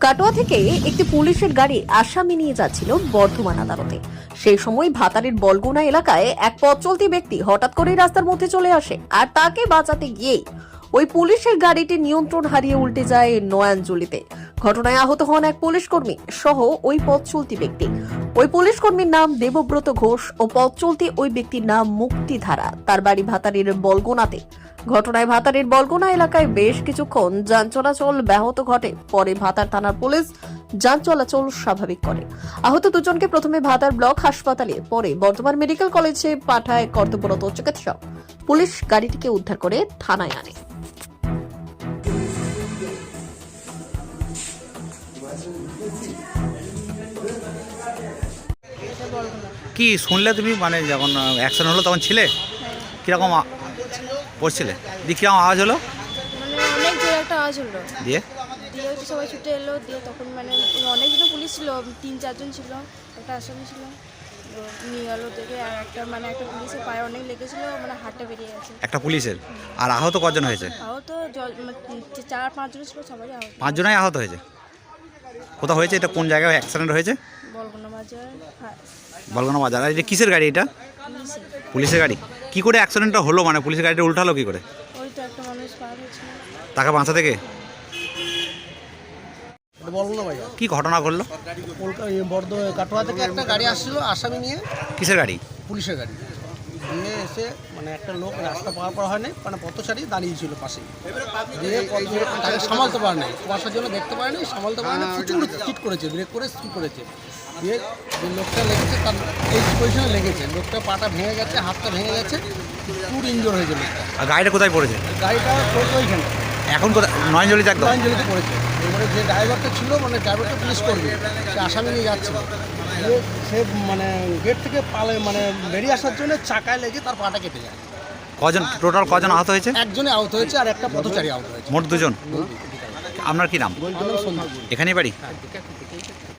কাটোয়া থেকে একটি পুলিশের গাড়ি আসামি নিয়ে যাচ্ছিল বর্ধমান আদালতে। সেই সময় ভাতারের বলগুনা এলাকায় এক পথ চলতি ব্যক্তি হঠাৎ করে রাস্তার মধ্যে চলে আসে আর তাকে বাঁচাতে গিয়েই ওই পুলিশের গাড়িটি নিয়ন্ত্রণ হারিয়ে উল্টে যায় নয়াঞ্জলিতে। ঘটনায় আহত হন এক পুলিশ কর্মী সহ ওই পথ চলতি ব্যক্তি। ওই পুলিশ কর্মীর নাম দেবব্রত ঘোষ ও পথ চলতি ওই ব্যক্তির নাম মুক্তিধারা। তার বাড়ি ভাতারের বলগোনাতে। ঘটনায় ভাতারের বলগোনা এলাকায় বেশ কিছুক্ষণ যান চলাচল ব্যাহত ঘটে। পরে ভাতার থানার পুলিশ যান চলাচল স্বাভাবিক করে। আহত দুজনকে প্রথমে ভাতার ব্লক হাসপাতালে, পরে বর্ধমান মেডিকেল কলেজে পাঠায় কর্তব্যরত চিকিৎসক। পুলিশ গাড়িটিকে উদ্ধার করে থানায় আনে। কি শুনলে তুমি? মানে যখন অ্যাকশন হলো তখন ছিলে? কীরকম পড়ছিলে? দিয়ে কীরকম আওয়াজ হলো? মানে অনেক জোরে একটা আওয়াজ হলো। দিয়ে? দিয়ে হচ্ছে সবাই ছুটে এলো দিয়ে তখন মানে অনেকজন পুলিশ ছিল তিন চারজন ছিল একটা আসামি ছিল। নিয়ে গেলো দেখে আর একটা মানে একটা পুলিশের পায়ে অনেক লেগেছিল মানে হাতটা বেরিয়ে গেছে। একটা পুলিশের? আর আহত কজন হয়েছে? তাও তো জল মানে চার পাঁচজন ছিল সবাই আহত। পাঁচজনাই আহত হয়েছে? কোথাও হয়েছে? এটা কোন জায়গায় অ্যাক্সিডেন্ট হয়েছে? বলব না বাজার হ্যাঁ বলগানো আর এটা কিসের গাড়ি এটা? পুলিশের। গাড়ি। কি করে অ্যাক্সিডেন্টটা হলো? মানে পুলিশের গাড়িটা উল্টালো কি করে? ওই তো একটা মানুষ পার হয়েছিল। তাকে বাঁচা থেকে? কি ঘটনা ঘটলো? কাটোয়া থেকে একটা গাড়ি আসছিল আসামি নিয়ে। কিসের গাড়ি? পুলিশের গাড়ি। দিয়ে এসে মানে একটা লোক রাস্তা পার করা হয়নি মানে পথচারী দাঁড়িয়েছিল পাশে দিয়ে তাকে সামালতে পারে নাই কুয়াশার জন্য দেখতে পারে নাই সামালতে পারে না প্রচুর চিট করেছে ব্রেক করে স্কিট করেছে। দিয়ে যে লোকটা লেগেছে তার এই পজিশনে লেগেছে লোকটা পাটা ভেঙে গেছে হাতটা ভেঙে গেছে পুরো ইঞ্জোর হয়েছে লোকটা আর গাড়িটা কোথায় পড়েছে? গাড়িটা পড়তো ওইখানে। এখন কোথায়? নয়নজলিতে একদম? নয়নজলিতে পড়েছে। এবারে যে ড্রাইভারটা ছিল মানে ড্রাইভারটা পুলিশ করবে সে আসামি নিয়ে যাচ্ছিল। সে মানে গেট থেকে পালে মানে বেরিয়ে আসার জন্য চাকায় লেগে তার পাটা কেটে যায়। কজন? টোটাল কজন আহত হয়েছে? একজনে আহত হয়েছে আর একটা পথচারী আহত হয়েছে। মোট দুজন? আপনার কি নাম? এখানে। এখানেই বাড়ি? হ্যাঁ,